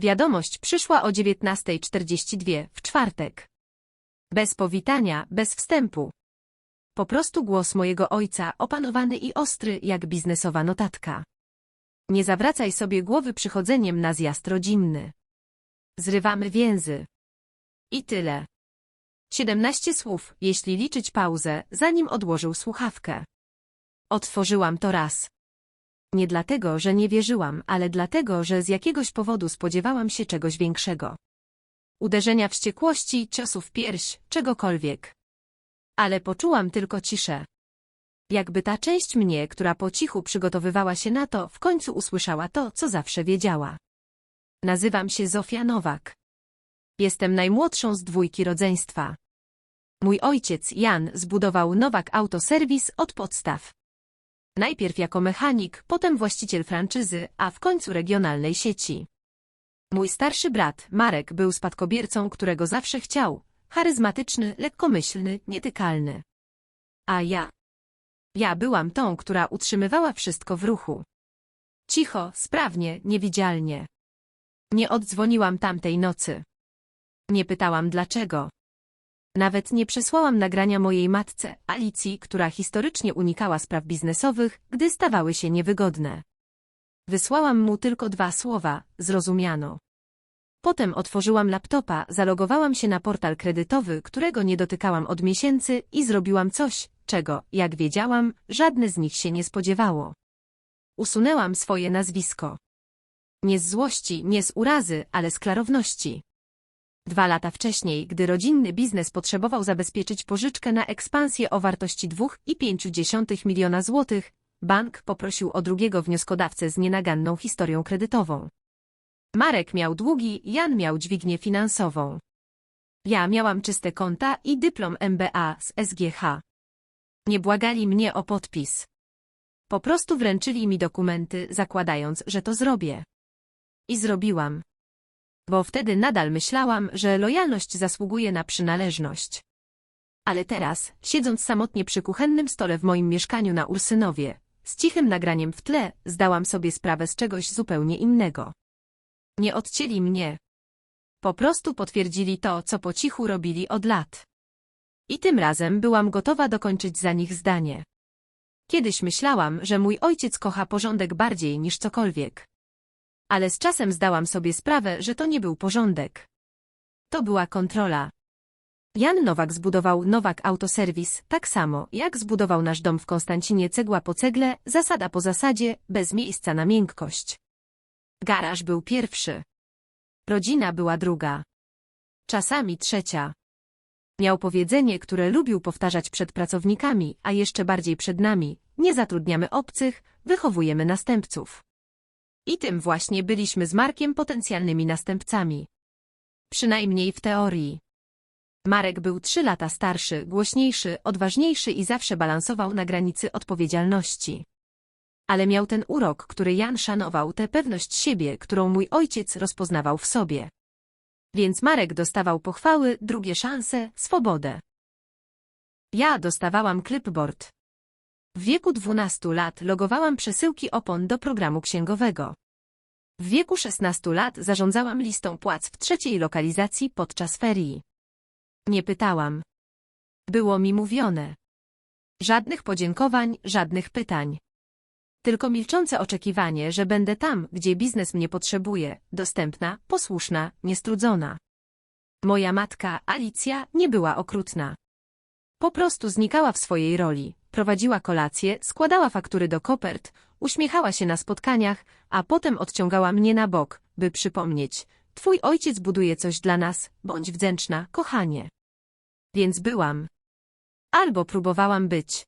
Wiadomość przyszła o 19.42 w czwartek. Bez powitania, bez wstępu. Po prostu głos mojego ojca, opanowany i ostry jak biznesowa notatka. Nie zawracaj sobie głowy przychodzeniem na zjazd rodzinny. Zrywamy więzy. I tyle. 17 słów, jeśli liczyć pauzę, zanim odłożył słuchawkę. Otworzyłam to raz. Nie dlatego, że nie wierzyłam, ale dlatego, że z jakiegoś powodu spodziewałam się czegoś większego. Uderzenia wściekłości, ciosu w pierś, czegokolwiek. Ale poczułam tylko ciszę. Jakby ta część mnie, która po cichu przygotowywała się na to, w końcu usłyszała to, co zawsze wiedziała. Nazywam się Zofia Nowak. Jestem najmłodszą z dwójki rodzeństwa. Mój ojciec, Jan, zbudował Nowak Autoserwis od podstaw. Najpierw jako mechanik, potem właściciel franczyzy, a w końcu regionalnej sieci. Mój starszy brat, Marek, był spadkobiercą, którego zawsze chciał. Charyzmatyczny, lekkomyślny, nietykalny. A ja? Ja byłam tą, która utrzymywała wszystko w ruchu. Cicho, sprawnie, niewidzialnie. Nie oddzwoniłam tamtej nocy. Nie pytałam dlaczego. Nawet nie przesłałam nagrania mojej matce, Alicji, która historycznie unikała spraw biznesowych, gdy stawały się niewygodne. Wysłałam mu tylko dwa słowa, zrozumiano. Potem otworzyłam laptopa, zalogowałam się na portal kredytowy, którego nie dotykałam od miesięcy i zrobiłam coś, czego, jak wiedziałam, żadne z nich się nie spodziewało. Usunęłam swoje nazwisko. Nie z złości, nie z urazy, ale z klarowności. Dwa lata wcześniej, gdy rodzinny biznes potrzebował zabezpieczyć pożyczkę na ekspansję o wartości 2,5 miliona złotych, bank poprosił o drugiego wnioskodawcę z nienaganną historią kredytową. Marek miał długi, Jan miał dźwignię finansową. Ja miałam czyste konta i dyplom MBA z SGH. Nie błagali mnie o podpis. Po prostu wręczyli mi dokumenty, zakładając, że to zrobię. I zrobiłam. Bo wtedy nadal myślałam, że lojalność zasługuje na przynależność. Ale teraz, siedząc samotnie przy kuchennym stole w moim mieszkaniu na Ursynowie, z cichym nagraniem w tle, zdałam sobie sprawę z czegoś zupełnie innego. Nie odcięli mnie. Po prostu potwierdzili to, co po cichu robili od lat. I tym razem byłam gotowa dokończyć za nich zdanie. Kiedyś myślałam, że mój ojciec kocha porządek bardziej niż cokolwiek. Ale z czasem zdałam sobie sprawę, że to nie był porządek. To była kontrola. Jan Nowak zbudował Nowak Autoserwis, tak samo, jak zbudował nasz dom w Konstancinie cegła po cegle, zasada po zasadzie, bez miejsca na miękkość. Garaż był pierwszy. Rodzina była druga. Czasami trzecia. Miał powiedzenie, które lubił powtarzać przed pracownikami, a jeszcze bardziej przed nami. Nie zatrudniamy obcych, wychowujemy następców. I tym właśnie byliśmy z Markiem potencjalnymi następcami. Przynajmniej w teorii. Marek był trzy lata starszy, głośniejszy, odważniejszy i zawsze balansował na granicy odpowiedzialności. Ale miał ten urok, który Jan szanował, tę pewność siebie, którą mój ojciec rozpoznawał w sobie. Więc Marek dostawał pochwały, drugie szanse, swobodę. Ja dostawałam clipboard. W wieku 12 lat logowałam przesyłki opon do programu księgowego. W wieku 16 lat zarządzałam listą płac w trzeciej lokalizacji podczas ferii. Nie pytałam. Było mi mówione. Żadnych podziękowań, żadnych pytań. Tylko milczące oczekiwanie, że będę tam, gdzie biznes mnie potrzebuje, dostępna, posłuszna, niestrudzona. Moja matka, Alicja, nie była okrutna. Po prostu znikała w swojej roli, prowadziła kolację, składała faktury do kopert, uśmiechała się na spotkaniach, a potem odciągała mnie na bok, by przypomnieć, twój ojciec buduje coś dla nas, bądź wdzięczna, kochanie. Więc byłam. Albo próbowałam być.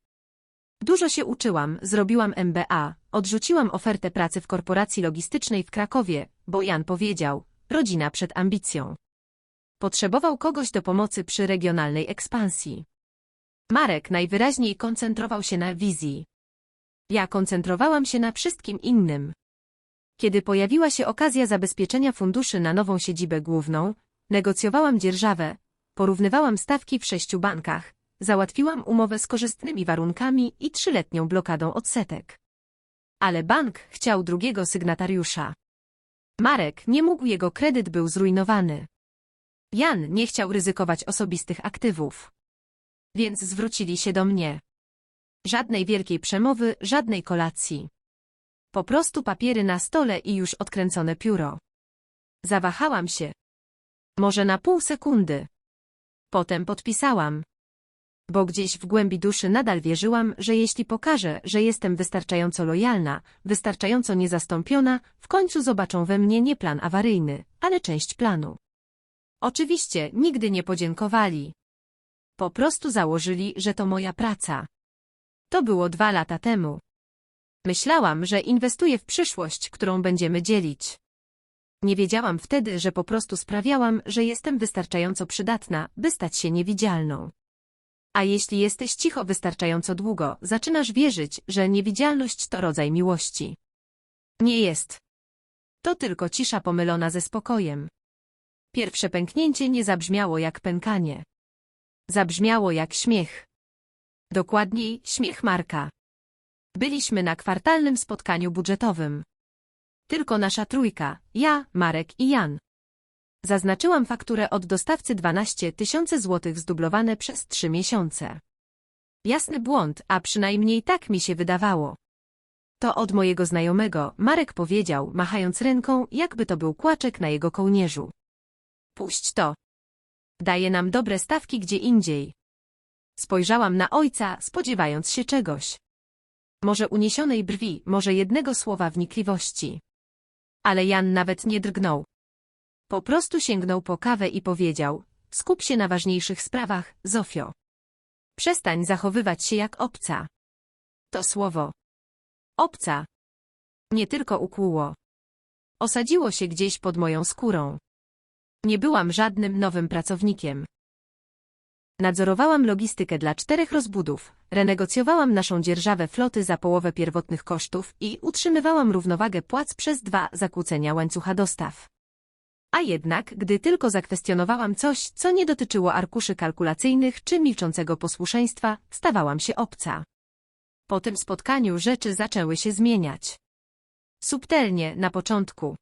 Dużo się uczyłam, zrobiłam MBA, odrzuciłam ofertę pracy w korporacji logistycznej w Krakowie, bo Jan powiedział, rodzina przed ambicją. Potrzebował kogoś do pomocy przy regionalnej ekspansji. Marek najwyraźniej koncentrował się na wizji. Ja koncentrowałam się na wszystkim innym. Kiedy pojawiła się okazja zabezpieczenia funduszy na nową siedzibę główną, negocjowałam dzierżawę, porównywałam stawki w sześciu bankach, załatwiłam umowę z korzystnymi warunkami i trzyletnią blokadą odsetek. Ale bank chciał drugiego sygnatariusza. Marek nie mógł, jego kredyt był zrujnowany. Jan nie chciał ryzykować osobistych aktywów. Więc zwrócili się do mnie. Żadnej wielkiej przemowy, żadnej kolacji. Po prostu papiery na stole i już odkręcone pióro. Zawahałam się. Może na pół sekundy. Potem podpisałam. Bo gdzieś w głębi duszy nadal wierzyłam, że jeśli pokażę, że jestem wystarczająco lojalna, wystarczająco niezastąpiona, w końcu zobaczą we mnie nie plan awaryjny, ale część planu. Oczywiście nigdy nie podziękowali. Po prostu założyli, że to moja praca. To było dwa lata temu. Myślałam, że inwestuję w przyszłość, którą będziemy dzielić. Nie wiedziałam wtedy, że po prostu sprawiałam, że jestem wystarczająco przydatna, by stać się niewidzialną. A jeśli jesteś cicho wystarczająco długo, zaczynasz wierzyć, że niewidzialność to rodzaj miłości. Nie jest. To tylko cisza pomylona ze spokojem. Pierwsze pęknięcie nie zabrzmiało jak pękanie. Zabrzmiało jak śmiech. Dokładniej, śmiech Marka. Byliśmy na kwartalnym spotkaniu budżetowym. Tylko nasza trójka, ja, Marek i Jan. Zaznaczyłam fakturę od dostawcy 12 tysięcy złotych zdublowane przez trzy miesiące. Jasny błąd, a przynajmniej tak mi się wydawało. To od mojego znajomego, Marek powiedział, machając ręką, jakby to był kłaczek na jego kołnierzu. Puść to. Daje nam dobre stawki gdzie indziej. Spojrzałam na ojca, spodziewając się czegoś. Może uniesionej brwi, może jednego słowa wnikliwości. Ale Jan nawet nie drgnął. Po prostu sięgnął po kawę i powiedział, skup się na ważniejszych sprawach, Zofio. Przestań zachowywać się jak obca. To słowo. Obca. Nie tylko ukłuło. Osadziło się gdzieś pod moją skórą. Nie byłam żadnym nowym pracownikiem. Nadzorowałam logistykę dla czterech rozbudów, renegocjowałam naszą dzierżawę floty za połowę pierwotnych kosztów i utrzymywałam równowagę płac przez dwa zakłócenia łańcucha dostaw. A jednak, gdy tylko zakwestionowałam coś, co nie dotyczyło arkuszy kalkulacyjnych czy milczącego posłuszeństwa, stawałam się obca. Po tym spotkaniu rzeczy zaczęły się zmieniać. Subtelnie, na początku.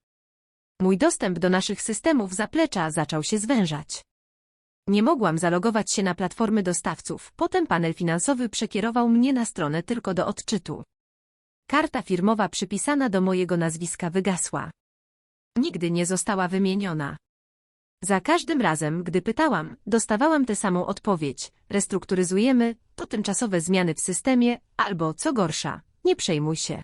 Mój dostęp do naszych systemów zaplecza zaczął się zwężać. Nie mogłam zalogować się na platformy dostawców, potem panel finansowy przekierował mnie na stronę tylko do odczytu. Karta firmowa przypisana do mojego nazwiska wygasła. Nigdy nie została wymieniona. Za każdym razem, gdy pytałam, dostawałam tę samą odpowiedź. Restrukturyzujemy, to tymczasowe zmiany w systemie, albo, co gorsza, nie przejmuj się.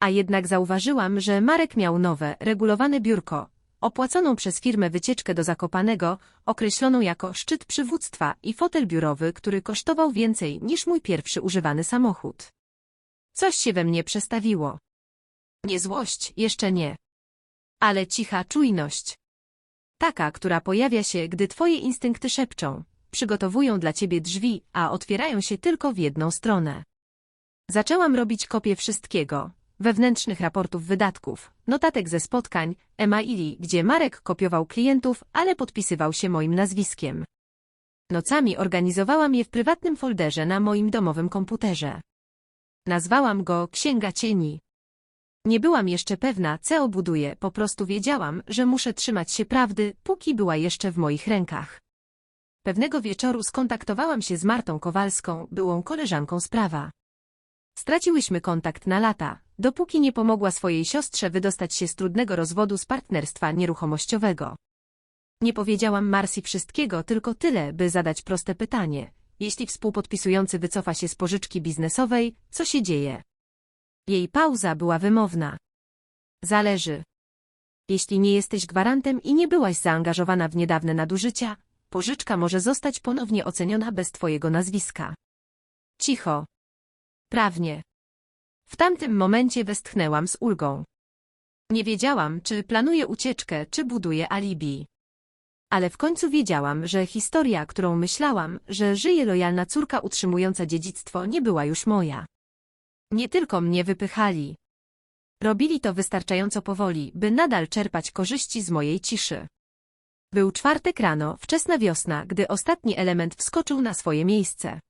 A jednak zauważyłam, że Marek miał nowe, regulowane biurko, opłaconą przez firmę wycieczkę do Zakopanego, określoną jako szczyt przywództwa i fotel biurowy, który kosztował więcej niż mój pierwszy używany samochód. Coś się we mnie przestawiło. Nie złość, jeszcze nie. Ale cicha czujność. Taka, która pojawia się, gdy twoje instynkty szepczą, przygotowują dla ciebie drzwi, a otwierają się tylko w jedną stronę. Zaczęłam robić kopię wszystkiego, wewnętrznych raportów wydatków, notatek ze spotkań, emaili, gdzie Marek kopiował klientów, ale podpisywał się moim nazwiskiem. Nocami organizowałam je w prywatnym folderze na moim domowym komputerze. Nazwałam go Księga Cieni. Nie byłam jeszcze pewna, co obuduję, po prostu wiedziałam, że muszę trzymać się prawdy, póki była jeszcze w moich rękach. Pewnego wieczoru skontaktowałam się z Martą Kowalską, byłą koleżanką z prawa. Straciłyśmy kontakt na lata, dopóki nie pomogła swojej siostrze wydostać się z trudnego rozwodu z partnerstwa nieruchomościowego. Nie powiedziałam Marsi wszystkiego, tylko tyle, by zadać proste pytanie. Jeśli współpodpisujący wycofa się z pożyczki biznesowej, co się dzieje? Jej pauza była wymowna. Zależy. Jeśli nie jesteś gwarantem i nie byłaś zaangażowana w niedawne nadużycia, pożyczka może zostać ponownie oceniona bez twojego nazwiska. Cicho. Prawnie. W tamtym momencie westchnęłam z ulgą. Nie wiedziałam, czy planuję ucieczkę, czy buduję alibi. Ale w końcu wiedziałam, że historia, którą myślałam, że żyje lojalna córka utrzymująca dziedzictwo, nie była już moja. Nie tylko mnie wypychali. Robili to wystarczająco powoli, by nadal czerpać korzyści z mojej ciszy. Był czwartek rano, wczesna wiosna, gdy ostatni element wskoczył na swoje miejsce.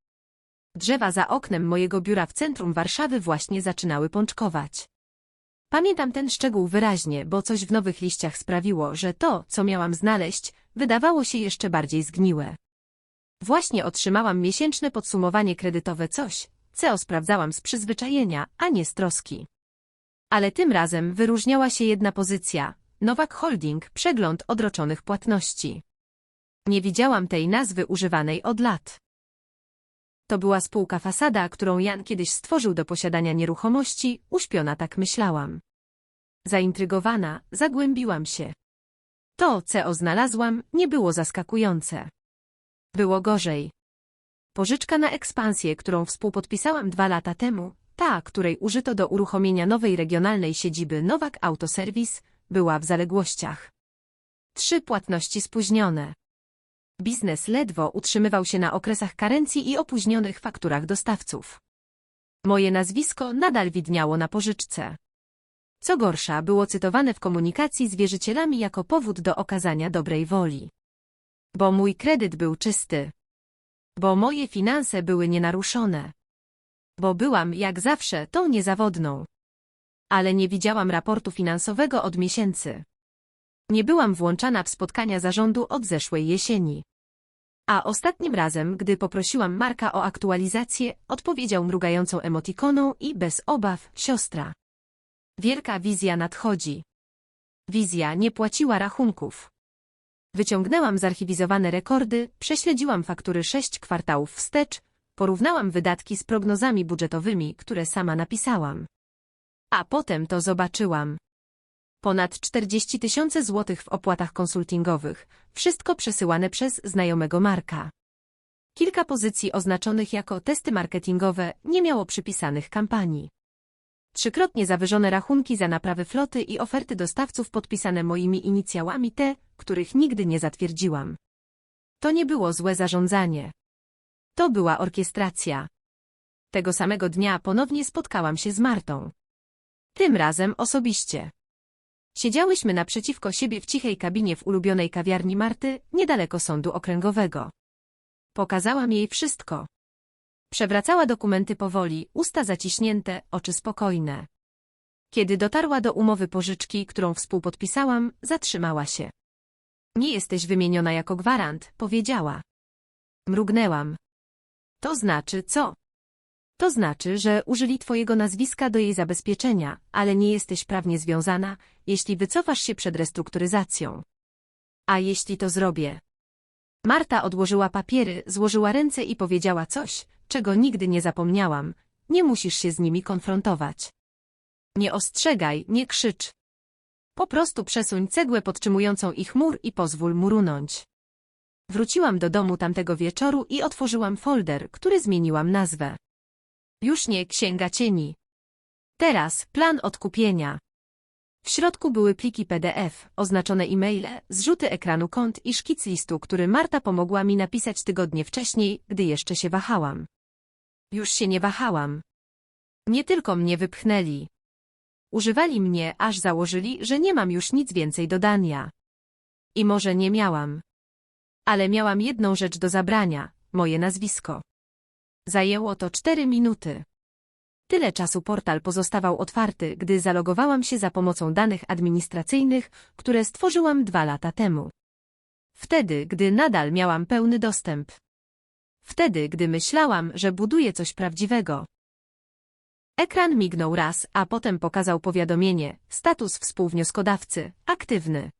Drzewa za oknem mojego biura w centrum Warszawy właśnie zaczynały pączkować. Pamiętam ten szczegół wyraźnie, bo coś w nowych liściach sprawiło, że to, co miałam znaleźć, wydawało się jeszcze bardziej zgniłe. Właśnie otrzymałam miesięczne podsumowanie kredytowe coś, co sprawdzałam z przyzwyczajenia, a nie z troski. Ale tym razem wyróżniała się jedna pozycja, Nowak Holding, przegląd odroczonych płatności. Nie widziałam tej nazwy używanej od lat. To była spółka fasada, którą Jan kiedyś stworzył do posiadania nieruchomości, uśpiona tak myślałam. Zaintrygowana, zagłębiłam się. To, co znalazłam, nie było zaskakujące. Było gorzej. Pożyczka na ekspansję, którą współpodpisałam dwa lata temu, ta, której użyto do uruchomienia nowej regionalnej siedziby Nowak Autoserwis, była w zaległościach. Trzy płatności spóźnione. Biznes ledwo utrzymywał się na okresach karencji i opóźnionych fakturach dostawców. Moje nazwisko nadal widniało na pożyczce. Co gorsza, było cytowane w komunikacji z wierzycielami jako powód do okazania dobrej woli. Bo mój kredyt był czysty. Bo moje finanse były nienaruszone. Bo byłam, jak zawsze, tą niezawodną. Ale nie widziałam raportu finansowego od miesięcy. Nie byłam włączana w spotkania zarządu od zeszłej jesieni. A ostatnim razem, gdy poprosiłam Marka o aktualizację, odpowiedział mrugającą emotikoną i bez obaw, siostra. Wielka wizja nadchodzi. Wizja nie płaciła rachunków. Wyciągnęłam zarchiwizowane rekordy, prześledziłam faktury sześć kwartałów wstecz, porównałam wydatki z prognozami budżetowymi, które sama napisałam. A potem to zobaczyłam. Ponad 40 tysięcy złotych w opłatach konsultingowych, wszystko przesyłane przez znajomego Marka. Kilka pozycji oznaczonych jako testy marketingowe nie miało przypisanych kampanii. Trzykrotnie zawyżone rachunki za naprawy floty i oferty dostawców podpisane moimi inicjałami te, których nigdy nie zatwierdziłam. To nie było złe zarządzanie. To była orkiestracja. Tego samego dnia ponownie spotkałam się z Martą. Tym razem osobiście. Siedziałyśmy naprzeciwko siebie w cichej kabinie w ulubionej kawiarni Marty, niedaleko sądu okręgowego. Pokazałam jej wszystko. Przewracała dokumenty powoli, usta zaciśnięte, oczy spokojne. Kiedy dotarła do umowy pożyczki, którą współpodpisałam, zatrzymała się. Nie jesteś wymieniona jako gwarant, powiedziała. Mrugnęłam. To znaczy co? To znaczy, że użyli twojego nazwiska do jej zabezpieczenia, ale nie jesteś prawnie związana, jeśli wycofasz się przed restrukturyzacją. A jeśli to zrobię? Marta odłożyła papiery, złożyła ręce i powiedziała coś, czego nigdy nie zapomniałam. Nie musisz się z nimi konfrontować. Nie ostrzegaj, nie krzycz. Po prostu przesuń cegłę podtrzymującą ich mur i pozwól mu runąć. Wróciłam do domu tamtego wieczoru i otworzyłam folder, który zmieniłam nazwę. Już nie księga cieni. Teraz plan odkupienia. W środku były pliki PDF, oznaczone e-maile, zrzuty ekranu kont i szkic listu, który Marta pomogła mi napisać tygodnie wcześniej, gdy jeszcze się wahałam. Już się nie wahałam. Nie tylko mnie wypchnęli. Używali mnie, aż założyli, że nie mam już nic więcej do dania. I może nie miałam. Ale miałam jedną rzecz do zabrania, moje nazwisko. Zajęło to cztery minuty. Tyle czasu portal pozostawał otwarty, gdy zalogowałam się za pomocą danych administracyjnych, które stworzyłam dwa lata temu. Wtedy, gdy nadal miałam pełny dostęp. Wtedy, gdy myślałam, że buduję coś prawdziwego. Ekran mignął raz, a potem pokazał powiadomienie, status współwnioskodawcy, aktywny.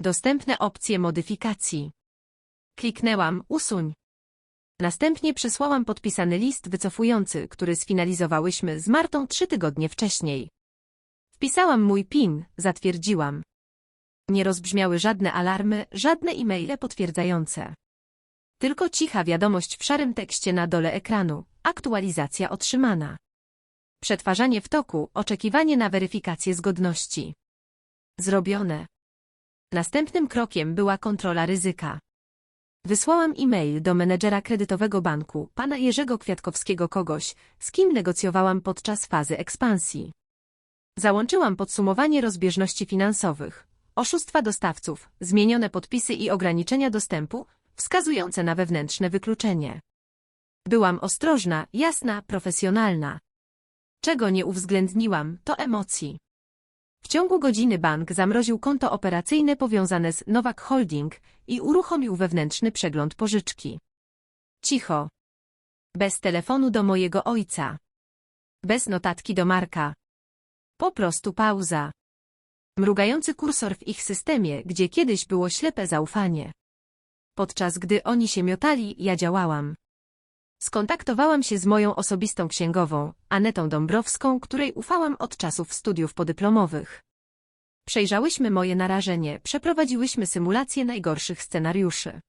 Dostępne opcje modyfikacji. Kliknęłam, usuń. Następnie przesłałam podpisany list wycofujący, który sfinalizowałyśmy z Martą trzy tygodnie wcześniej. Wpisałam mój PIN, zatwierdziłam. Nie rozbrzmiały żadne alarmy, żadne e-maile potwierdzające. Tylko cicha wiadomość w szarym tekście na dole ekranu. Aktualizacja otrzymana. Przetwarzanie w toku, oczekiwanie na weryfikację zgodności. Zrobione. Następnym krokiem była kontrola ryzyka. Wysłałam e-mail do menedżera kredytowego banku, pana Jerzego Kwiatkowskiego kogoś, z kim negocjowałam podczas fazy ekspansji. Załączyłam podsumowanie rozbieżności finansowych, oszustwa dostawców, zmienione podpisy i ograniczenia dostępu, wskazujące na wewnętrzne wykluczenie. Byłam ostrożna, jasna, profesjonalna. Czego nie uwzględniłam, to emocji. W ciągu godziny bank zamroził konto operacyjne powiązane z Nowak Holding i uruchomił wewnętrzny przegląd pożyczki. Cicho. Bez telefonu do mojego ojca. Bez notatki do Marka. Po prostu pauza. Mrugający kursor w ich systemie, gdzie kiedyś było ślepe zaufanie. Podczas gdy oni się miotali, ja działałam. Skontaktowałam się z moją osobistą księgową, Anetą Dąbrowską, której ufałam od czasów studiów podyplomowych. Przejrzałyśmy moje narażenie, przeprowadziłyśmy symulację najgorszych scenariuszy.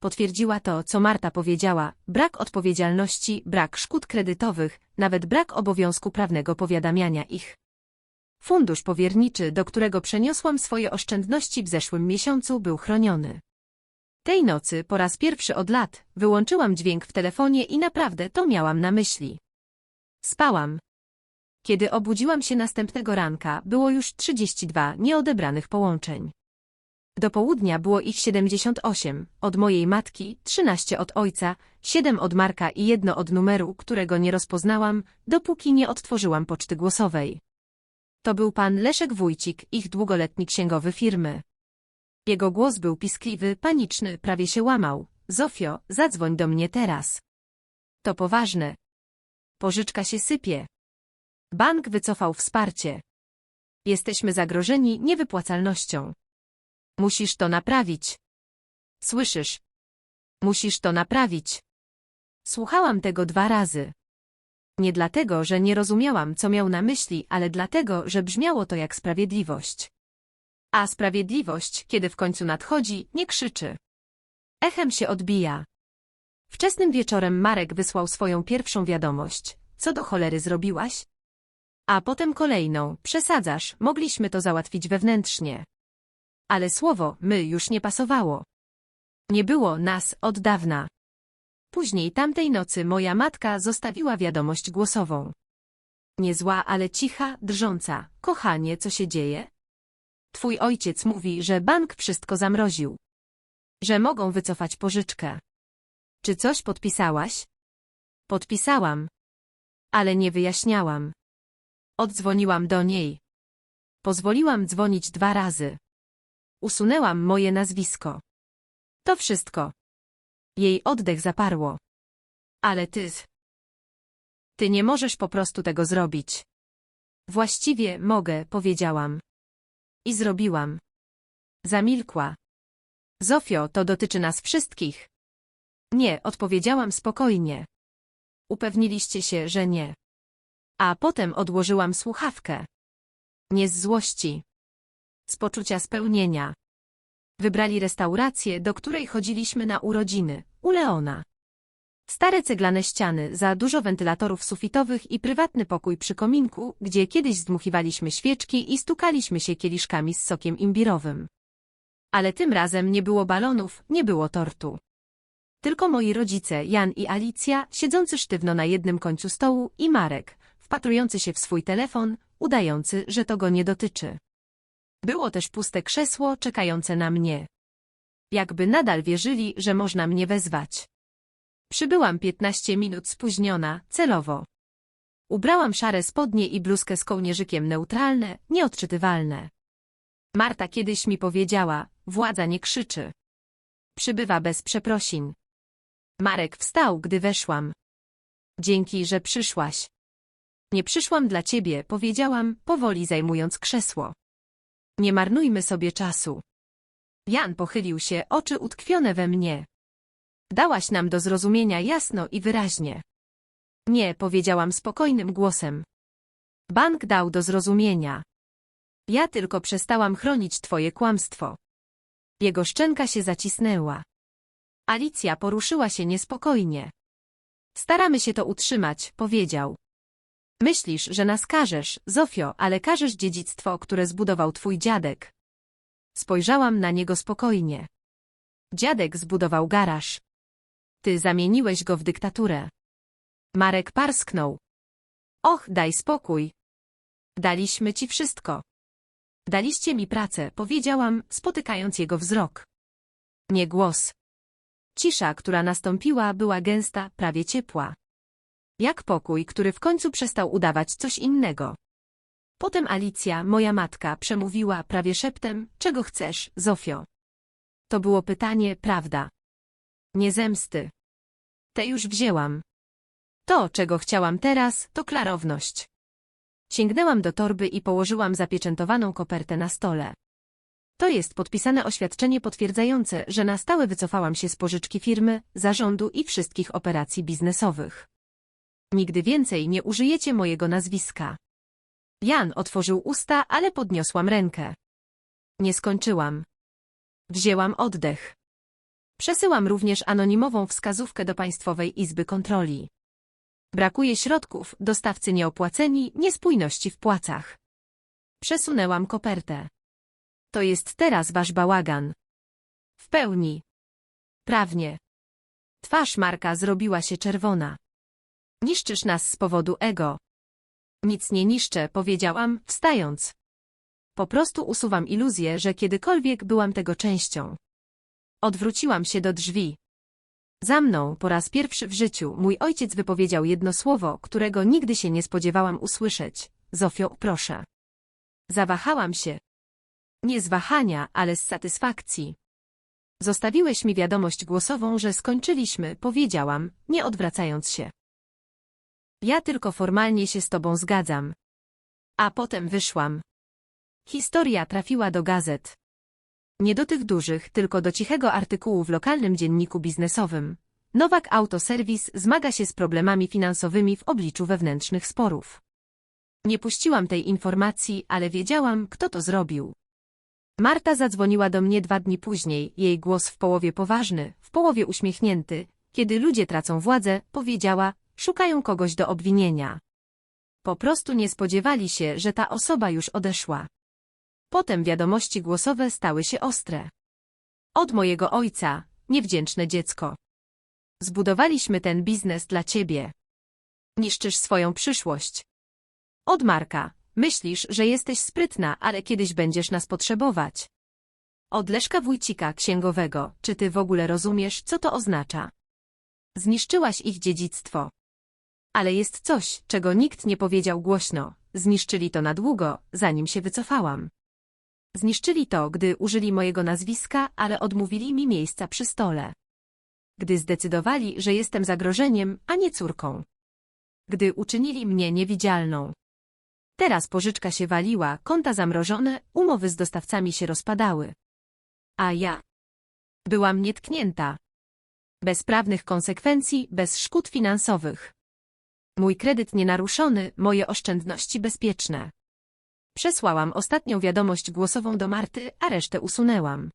Potwierdziła to, co Marta powiedziała, brak odpowiedzialności, brak szkód kredytowych, nawet brak obowiązku prawnego powiadamiania ich. Fundusz powierniczy, do którego przeniosłam swoje oszczędności w zeszłym miesiącu, był chroniony. Tej nocy, po raz pierwszy od lat, wyłączyłam dźwięk w telefonie i naprawdę to miałam na myśli. Spałam. Kiedy obudziłam się następnego ranka, było już 32 nieodebranych połączeń. Do południa było ich 78, od mojej matki, 13 od ojca, 7 od Marka i jedno od numeru, którego nie rozpoznałam, dopóki nie odtworzyłam poczty głosowej. To był pan Leszek Wójcik, ich długoletni księgowy firmy. Jego głos był piskliwy, paniczny, prawie się łamał. Zofio, zadzwoń do mnie teraz. To poważne. Pożyczka się sypie. Bank wycofał wsparcie. Jesteśmy zagrożeni niewypłacalnością. Musisz to naprawić. Słyszysz? Musisz to naprawić. Słuchałam tego dwa razy. Nie dlatego, że nie rozumiałam, co miał na myśli, ale dlatego, że brzmiało to jak sprawiedliwość. A sprawiedliwość, kiedy w końcu nadchodzi, nie krzyczy. Echem się odbija. Wczesnym wieczorem Marek wysłał swoją pierwszą wiadomość. Co do cholery zrobiłaś? A potem kolejną. Przesadzasz, mogliśmy to załatwić wewnętrznie. Ale słowo my już nie pasowało. Nie było nas od dawna. Później tamtej nocy moja matka zostawiła wiadomość głosową. Niezła, ale cicha, drżąca. Kochanie, co się dzieje? Twój ojciec mówi, że bank wszystko zamroził. Że mogą wycofać pożyczkę. Czy coś podpisałaś? Podpisałam. Ale nie wyjaśniałam. Oddzwoniłam do niej. Pozwoliłam dzwonić dwa razy. Usunęłam moje nazwisko. To wszystko. Jej oddech zaparło. Ale ty... Ty nie możesz po prostu tego zrobić. Właściwie mogę, powiedziałam. I zrobiłam. Zamilkła. Zofio, to dotyczy nas wszystkich. Nie, odpowiedziałam spokojnie. Upewniliście się, że nie. A potem odłożyłam słuchawkę. Nie z złości. Z poczucia spełnienia. Wybrali restaurację, do której chodziliśmy na urodziny, u Leona. Stare ceglane ściany, za dużo wentylatorów sufitowych i prywatny pokój przy kominku, gdzie kiedyś zdmuchiwaliśmy świeczki i stukaliśmy się kieliszkami z sokiem imbirowym. Ale tym razem nie było balonów, nie było tortu. Tylko moi rodzice, Jan i Alicja, siedzący sztywno na jednym końcu stołu i Marek, wpatrujący się w swój telefon, udający, że to go nie dotyczy. Było też puste krzesło czekające na mnie. Jakby nadal wierzyli, że można mnie wezwać. Przybyłam 15 minut spóźniona, celowo. Ubrałam szare spodnie i bluzkę z kołnierzykiem neutralne, nieodczytywalne. Marta kiedyś mi powiedziała, władza nie krzyczy. Przybywa bez przeprosin. Marek wstał, gdy weszłam. Dzięki, że przyszłaś. Nie przyszłam dla ciebie, powiedziałam, powoli zajmując krzesło. Nie marnujmy sobie czasu. Jan pochylił się, oczy utkwione we mnie. Dałaś nam do zrozumienia jasno i wyraźnie. Nie, powiedziałam spokojnym głosem. Bank dał do zrozumienia. Ja tylko przestałam chronić twoje kłamstwo. Jego szczęka się zacisnęła. Alicja poruszyła się niespokojnie. Staramy się to utrzymać, powiedział. Myślisz, że nas karzesz, Zofio, ale karzesz dziedzictwo, które zbudował twój dziadek. Spojrzałam na niego spokojnie. Dziadek zbudował garaż. Ty zamieniłeś go w dyktaturę. Marek parsknął. Och, daj spokój. Daliśmy ci wszystko. Daliście mi pracę, powiedziałam, spotykając jego wzrok. Nie głos. Cisza, która nastąpiła, była gęsta, prawie ciepła. Jak pokój, który w końcu przestał udawać coś innego. Potem Alicja, moja matka, przemówiła prawie szeptem, czego chcesz, Zofio? To było pytanie, prawda? Nie zemsty. Te już wzięłam. To, czego chciałam teraz, to klarowność. Sięgnęłam do torby i położyłam zapieczętowaną kopertę na stole. To jest podpisane oświadczenie potwierdzające, że na stałe wycofałam się z pożyczki firmy, zarządu i wszystkich operacji biznesowych. Nigdy więcej nie użyjecie mojego nazwiska. Jan otworzył usta, ale podniosłam rękę. Nie skończyłam. Wzięłam oddech. Przesyłam również anonimową wskazówkę do Państwowej Izby Kontroli. Brakuje środków, dostawcy nieopłaceni, niespójności w płacach. Przesunęłam kopertę. To jest teraz wasz bałagan. W pełni. Prawnie. Twarz Marka zrobiła się czerwona. Niszczysz nas z powodu ego. Nic nie niszczę, powiedziałam, wstając. Po prostu usuwam iluzję, że kiedykolwiek byłam tego częścią. Odwróciłam się do drzwi. Za mną, po raz pierwszy w życiu, mój ojciec wypowiedział jedno słowo, którego nigdy się nie spodziewałam usłyszeć. Zofio, proszę. Zawahałam się. Nie z wahania, ale z satysfakcji. Zostawiłeś mi wiadomość głosową, że skończyliśmy, powiedziałam, nie odwracając się. Ja tylko formalnie się z tobą zgadzam. A potem wyszłam. Historia trafiła do gazet. Nie do tych dużych, tylko do cichego artykułu w lokalnym dzienniku biznesowym. Nowak Autoserwis zmaga się z problemami finansowymi w obliczu wewnętrznych sporów. Nie puściłam tej informacji, ale wiedziałam, kto to zrobił. Marta zadzwoniła do mnie dwa dni później, jej głos w połowie poważny, w połowie uśmiechnięty. Kiedy ludzie tracą władzę, powiedziała, szukają kogoś do obwinienia. Po prostu nie spodziewali się, że ta osoba już odeszła. Potem wiadomości głosowe stały się ostre. Od mojego ojca, niewdzięczne dziecko. Zbudowaliśmy ten biznes dla ciebie. Niszczysz swoją przyszłość. Od Marka, myślisz, że jesteś sprytna, ale kiedyś będziesz nas potrzebować. Od Leszka Wójcika księgowego, czy ty w ogóle rozumiesz, co to oznacza? Zniszczyłaś ich dziedzictwo. Ale jest coś, czego nikt nie powiedział głośno. Zniszczyli to na długo, zanim się wycofałam. Zniszczyli to, gdy użyli mojego nazwiska, ale odmówili mi miejsca przy stole. Gdy zdecydowali, że jestem zagrożeniem, a nie córką. Gdy uczynili mnie niewidzialną. Teraz pożyczka się waliła, konta zamrożone, umowy z dostawcami się rozpadały. A ja byłam nietknięta. Bez prawnych konsekwencji, bez szkód finansowych. Mój kredyt nienaruszony, moje oszczędności bezpieczne. Przesłałam ostatnią wiadomość głosową do Marty, a resztę usunęłam.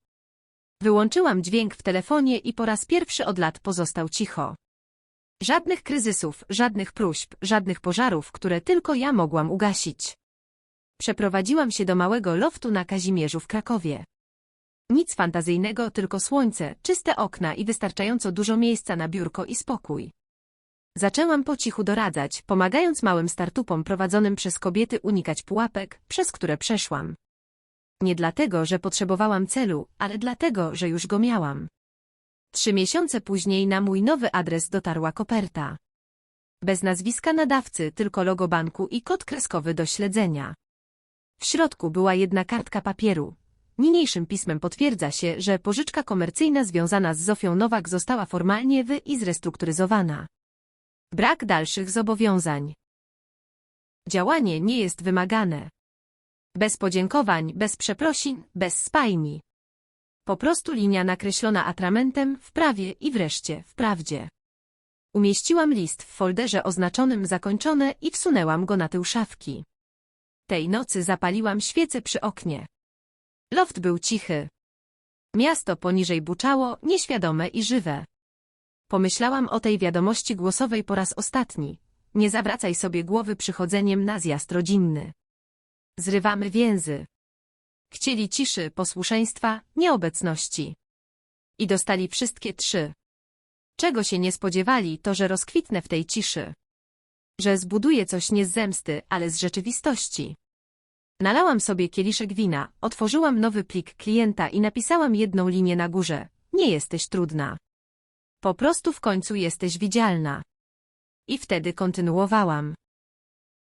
Wyłączyłam dźwięk w telefonie i po raz pierwszy od lat pozostał cicho. Żadnych kryzysów, żadnych próśb, żadnych pożarów, które tylko ja mogłam ugasić. Przeprowadziłam się do małego loftu na Kazimierzu w Krakowie. Nic fantazyjnego, tylko słońce, czyste okna i wystarczająco dużo miejsca na biurko i spokój. Zaczęłam po cichu doradzać, pomagając małym startupom prowadzonym przez kobiety unikać pułapek, przez które przeszłam. Nie dlatego, że potrzebowałam celu, ale dlatego, że już go miałam. Trzy miesiące później na mój nowy adres dotarła koperta. Bez nazwiska nadawcy, tylko logo banku i kod kreskowy do śledzenia. W środku była jedna kartka papieru. Niniejszym pismem potwierdza się, że pożyczka komercyjna związana z Zofią Nowak została formalnie wy i zrestrukturyzowana. Brak dalszych zobowiązań. Działanie nie jest wymagane. Bez podziękowań, bez przeprosin, bez spajni. Po prostu linia nakreślona atramentem, w prawie i wreszcie w prawdzie. Umieściłam list w folderze oznaczonym zakończone i wsunęłam go na tył szafki. Tej nocy zapaliłam świecę przy oknie. Loft był cichy. Miasto poniżej buczało, nieświadome i żywe. Pomyślałam o tej wiadomości głosowej po raz ostatni. Nie zawracaj sobie głowy przychodzeniem na zjazd rodzinny. Zrywamy więzy. Chcieli ciszy, posłuszeństwa, nieobecności. I dostali wszystkie trzy. Czego się nie spodziewali, to że rozkwitnę w tej ciszy. Że zbuduję coś nie z zemsty, ale z rzeczywistości. Nalałam sobie kieliszek wina, otworzyłam nowy plik klienta i napisałam jedną linię na górze. Nie jesteś trudna. Po prostu w końcu jesteś widzialna. I wtedy kontynuowałam.